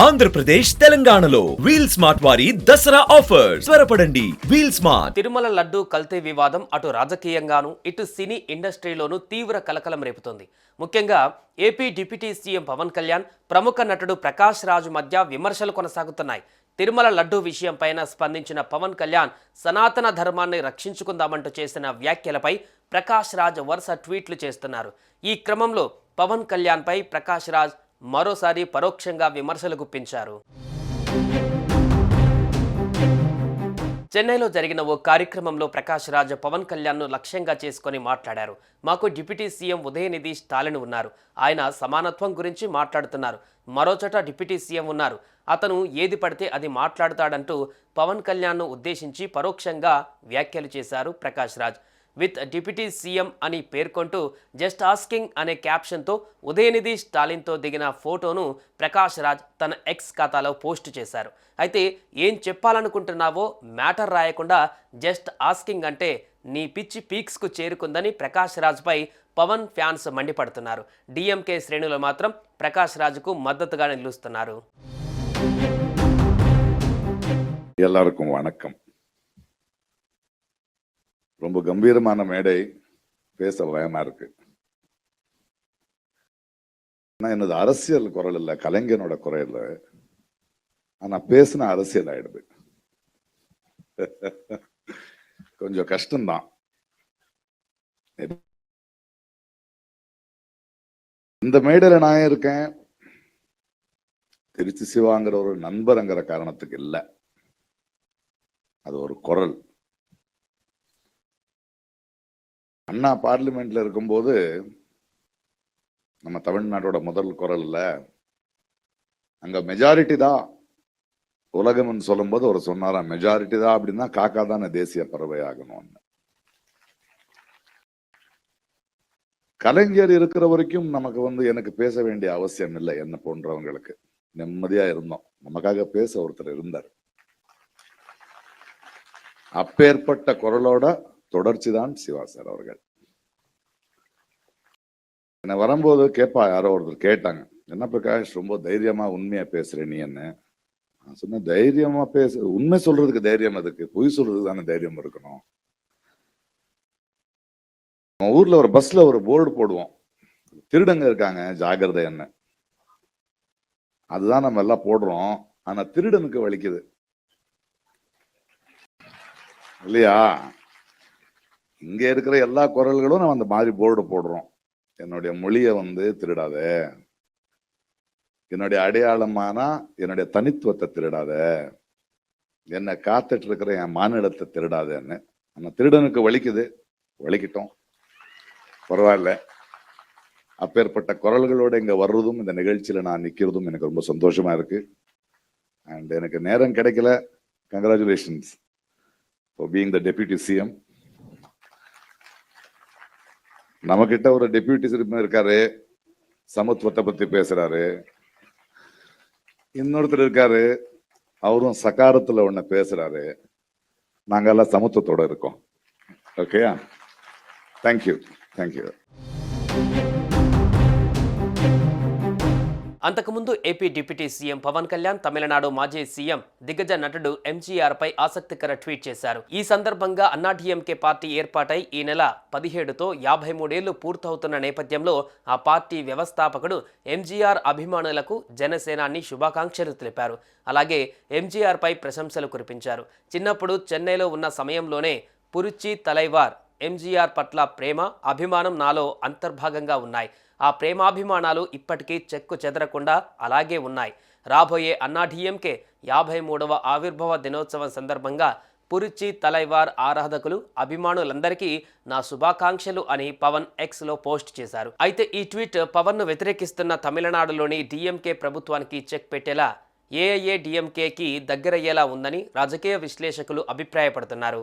ఆంధ్రప్రదేశ్ తెలంగాణలో wheel smart వారి Dasara offer త్వరపడండి. Wheel smart. తిరుమల లడ్డు కల్తీ వివాదం అటు రాజకీయంగాను ఇటు సినీ ఇండస్ట్రీలోనూ తీవ్ర కలకలం రేపుతోంది. ముఖ్యంగా AP deputy CM Pawan Kalyan ప్రముఖ నటుడు ప్రకాష్ రాజు మధ్య విమర్శలు కొనసాగుతున్నాయి. తిరుమల లడ్డు విషయంపైన స్పందించిన పవన్ కళ్యాణ్ సనాతన ధర్మాన్ని రక్షించుకుందామంటూ చేసిన వ్యాఖ్యలపై ప్రకాష్ రాజ్ వరుస ట్వీట్లు చేస్తున్నారు. ఈ క్రమంలో పవన్ కళ్యాణ్పై ప్రకాష్ రాజ్ మరోసారి పరోక్షంగా విమర్శలు గుప్పించారు. చెన్నైలో జరిగిన ఓ కార్యక్రమంలో ప్రకాష్ రాజ్ పవన్ కళ్యాణ్ను లక్ష్యంగా చేసుకొని మాట్లాడారు. మాకు డిప్యూటీ సీఎం ఉదయనిధి స్టాలిన్ ఉన్నారు. ఆయన సమానత్వం గురించి మాట్లాడుతున్నారు. మరోచోట డిప్యూటీ సీఎం ఉన్నారు. అతను ఏది పడితే అది మాట్లాడతాడంటూ పవన్ కళ్యాణ్ను ఉద్దేశించి పరోక్షంగా వ్యాఖ్యలు చేశారు Prakash Raj. With deputy CM అని పేర్కొంటూ జస్ట్ ఆస్కింగ్ అనే క్యాప్షన్తో ఉదయనిధి స్టాలిన్తో దిగిన ఫోటోను ప్రకాష్ రాజ్ తన ఎక్స్ ఖాతాలో పోస్ట్ చేశారు. అయితే ఏం చెప్పాలనుకుంటున్నావో మ్యాటర్ రాయకుండా జస్ట్ ఆస్కింగ్ అంటే నీ పిచ్చి పీక్స్కు చేరుకుందని ప్రకాష్ రాజ్పై పవన్ ఫ్యాన్స్ మండిపడుతున్నారు. డిఎంకే శ్రేణులు మాత్రం ప్రకాష్ రాజ్కు మద్దతుగా నిలుస్తున్నారు. ఎల్లరికం వణకం ரொம்ப கம்பீரமான மேடை பேச பயமா இருக்கு. ஆனா என்னது அரசியல் குரல் இல்லை கலைஞனோட குரல். இல்லை ஆனா பேசின அரசியல் ஆயிடுது. கொஞ்சம் கஷ்டம்தான். இந்த மேடையில் நான் இருக்கேன்? திருச்சி சிவாங்கிற ஒரு நண்பர்ங்கிற காரணத்துக்கு இல்ல. அது ஒரு குரல். அண்ணா பார்லிமெண்ட்ல இருக்கும்போது நம்ம தமிழ்நாட்டோட முதல் குரல்ல அங்க மெஜாரிட்டி தான் உலகம்னு சொல்லும்போது அவர் சொன்னாரா மெஜாரிட்டி தான் அப்படின்னா காக்கா தானே தேசிய பறவை ஆகணும்னு. கலைஞர் இருக்கிற வரைக்கும் நமக்கு வந்து எனக்கு பேச வேண்டிய அவசியம் இல்லை என்ன போன்றவங்களுக்கு. நிம்மதியா இருந்தோம். நமக்காக பேச ஒருத்தர் இருந்தார். அப்பேற்பட்ட குரலோட தொடர்ச்சி தான் சிவா சார் அவர்கள். என்ன வரும்போது கேட்பா யாரோ ஒருத்தர் கேட்டாங்க. என்ன பிரகாஷ் ரொம்ப தைரியமா உண்மையா பேசுற நீ என்ன? நான் சொன்னேன் தைரியமா பேச உண்மை சொல்றதுக்கு தைரியம் எதுக்கு? பொய் சொல்றதுக்கு தானே தைரியம் இருக்கணும். நம்ம ஊர்ல ஒரு பஸ்ல ஒரு போர்டு போடுவோம். திருடங்க இருக்காங்க ஜாகிரதை என்ன? அதுதான் நம்ம எல்லாம் போடுறோம். ஆனா திருடனுக்கு வலிக்குது. இல்லையா? இங்க இருக்கிற எல்லா குரல்களும் நம்ம அந்த மாதிரி போர்டு போடுறோம். என்னுடைய மொழியை வந்து திருடாத. என்னுடைய அடையாளமான என்னுடைய தனித்துவத்தை திருடாத. என்னை காத்துட்டு இருக்கிற என் மானிடத்தை திருடாதன்னு. ஆனால் திருடனுக்கு வலிக்குது. வலிக்கிட்டோம். பரவாயில்ல. அப்பேற்பட்ட குரல்களோட இங்க வர்றதும் இந்த நிகழ்ச்சியில நான் நிக்கிறதும் எனக்கு ரொம்ப சந்தோஷமா இருக்கு. அண்ட் எனக்கு நேரம் கிடைக்கல. Congratulations for being the deputy CM நம்மகிட்ட ஒரு டெபியூட்டி சிஎம் இருக்காரு. சமத்துவத்தை பத்தி பேசுறாரு. இன்னொருத்தர் இருக்காரு. அவரும் சகாரத்துல ஒன்ன பேசுறாரு. நாங்கெல்லாம் சமத்துவத்தோட இருக்கோம். ஓகேயா தேங்க்யூ தேங்க்யூ అంతకుముందు AP deputy CM Pawan Kalyan Tamil Nadu మాజీ సీఎం దిగ్గజ నటుడు ఎంజీఆర్ పై ఆసక్తికర ట్వీట్ చేశారు. ఈ సందర్భంగా అన్నాడీఎంకే పార్టీ ఏర్పాటై ఈ నెల పదిహేడుతో యాభై మూడేళ్ళు పూర్తవుతున్న నేపథ్యంలో ఆ పార్టీ వ్యవస్థాపకుడు ఎంజీఆర్ అభిమానులకు జనసేనాన్ని శుభాకాంక్షలు తెలిపారు. అలాగే ఎంజీఆర్ పై ప్రశంసలు కురిపించారు. చిన్నప్పుడు చెన్నైలో ఉన్న సమయంలోనే పురుచి తలైవార్ ఎంజీఆర్ పట్ల ప్రేమ అభిమానం నాలో అంతర్భాగంగా ఉన్నాయి. ఆ ప్రేమాభిమానాలు ఇప్పటికీ చెక్కు చెదరకుండా అలాగే ఉన్నాయి. రాబోయే అన్నాడీఎంకే యాభై మూడవ ఆవిర్భావ దినోత్సవం సందర్భంగా పురిచి తలైవార్ ఆరాధకులు అభిమానులందరికీ నా శుభాకాంక్షలు అని పవన్ ఎక్స్లో పోస్ట్ చేశారు. అయితే ఈ ట్వీట్ పవన్ను వ్యతిరేకిస్తున్న తమిళనాడులోని డిఎంకే ప్రభుత్వానికి చెక్ పెట్టేలా ఏఐఏ డిఎంకేకి దగ్గరయ్యేలా ఉందని రాజకీయ విశ్లేషకులు అభిప్రాయపడుతున్నారు.